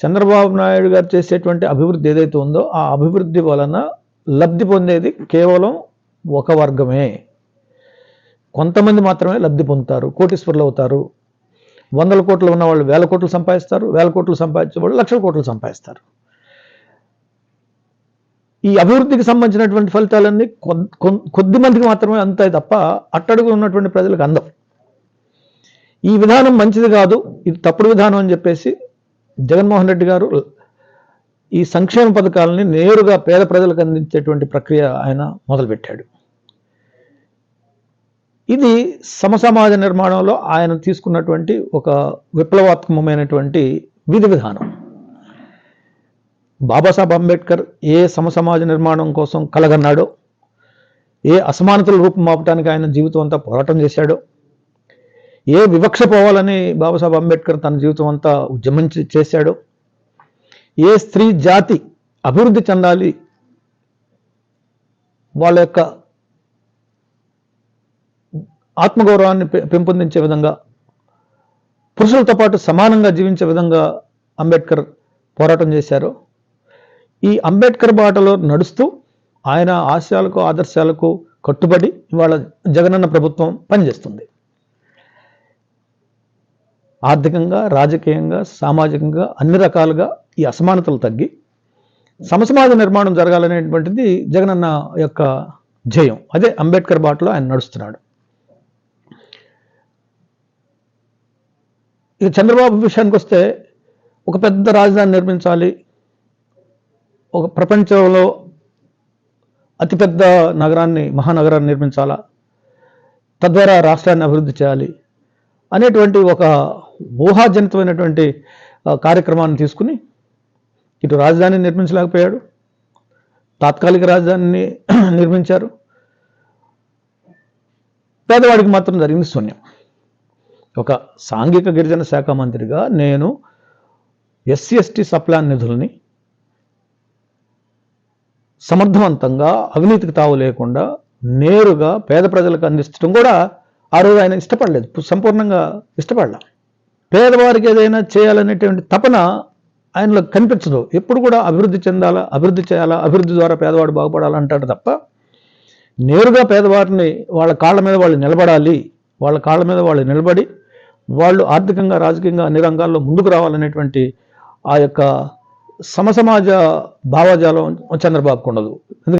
చంద్రబాబు నాయుడు గారు చేసేటువంటి అభివృద్ధి ఏదైతే ఉందో ఆ అభివృద్ధి వలన లబ్ధి పొందేది కేవలం ఒక వర్గమే. కొంతమంది మాత్రమే లబ్ధి పొందుతారు కోటీశ్వరులు అవుతారు. వందల కోట్లు ఉన్న వాళ్ళు వేల కోట్లు సంపాదిస్తారు వేల కోట్లు సంపాదించే వాళ్ళు లక్షల కోట్లు సంపాదిస్తారు. ఈ అభివృద్ధికి సంబంధించినటువంటి ఫలితాలన్నీ కొద్ది మందికి మాత్రమే అంతాయి తప్ప అట్టడుగు ఉన్నటువంటి ప్రజలకు అందవు. ఈ విధానం మంచిది కాదు ఇది తప్పుడు విధానం అని చెప్పేసి జగన్మోహన్ రెడ్డి గారు ఈ సంక్షేమ పథకాలని నేరుగా పేద ప్రజలకు అందించేటువంటి ప్రక్రియ ఆయన మొదలుపెట్టాడు. ఇది సమసమాజ నిర్మాణంలో ఆయన తీసుకున్నటువంటి ఒక విప్లవాత్మకమైనటువంటి విధి విధానం. బాబాసాహెబ్ అంబేద్కర్ ఏ సమసమాజ నిర్మాణం కోసం కలగన్నాడో ఏ అసమానతల రూపుమాపటానికి ఆయన జీవితం అంతా పోరాటం చేశాడో ఏ వివక్ష పోవాలని బాబాసాహెబ్ అంబేద్కర్ తన జీవితం అంతా ఉద్యమం చేశాడో ఏ స్త్రీ జాతి అభివృద్ధి చెందాలి వాళ్ళ యొక్క ఆత్మగౌరవాన్ని పె- పెంపొందించే విధంగా పురుషులతో పాటు సమానంగా జీవించే విధంగా అంబేద్కర్ పోరాటం చేశారు ఈ అంబేద్కర్ బాటలో నడుస్తూ ఆయన ఆశయాలకు ఆదర్శాలకు కట్టుబడి ఇవాళ జగనన్న ప్రభుత్వం పనిచేస్తుంది. ఆర్థికంగా రాజకీయంగా సామాజికంగా అన్ని రకాలుగా ఈ అసమానతలు తగ్గి సమసమాజ నిర్మాణం జరగాలనేటువంటిది జగనన్న యొక్క జయం అదే అంబేద్కర్ బాటలో ఆయన నడుస్తున్నాడు. ఇక చంద్రబాబు విషయానికి వస్తే ఒక పెద్ద రాజధాని నిర్మించాలి. ఒక ప్రపంచంలో అతిపెద్ద నగరాన్ని మహానగరాన్ని నిర్మించాలా? తద్వారా రాష్ట్రాన్ని అభివృద్ధి చేయాలి అనేటువంటి ఒక ఊహాజనితమైనటువంటి కార్యక్రమాన్ని తీసుకుని ఇటు రాజధాని నిర్మించలేకపోయాడు. తాత్కాలిక రాజధానిని నిర్మించారు. పేదవాడికి మాత్రం జరిగింది శూన్యం. ఒక సాంఘిక గిరిజన శాఖ మంత్రిగా నేను ఎస్సీ ఎస్టీ సప్లాన్ నిధుల్ని సమర్థవంతంగా అవినీతికి తావు లేకుండా నేరుగా పేద ప్రజలకు అందించడం కూడా ఆ రోజు ఆయన ఇష్టపడలేదు. సంపూర్ణంగా ఇష్టపడలేదు పేదవారికి ఏదైనా చేయాలనేటువంటి తపన ఆయనలో కనిపించదు. ఎప్పుడు కూడా అభివృద్ధి చెందాలా అభివృద్ధి చేయాలా అభివృద్ధి ద్వారా పేదవాడు బాగుపడాలంటాడు తప్ప నేరుగా పేదవారిని వాళ్ళ కాళ్ళ మీద వాళ్ళు నిలబడాలి వాళ్ళ కాళ్ళ మీద వాళ్ళు నిలబడి వాళ్ళు ఆర్థికంగా రాజకీయంగా అన్ని రంగాల్లో ముందుకు రావాలనేటువంటి ఆ యొక్క సమసమాజ భావజాలం చంద్రబాబుకు ఉండదు.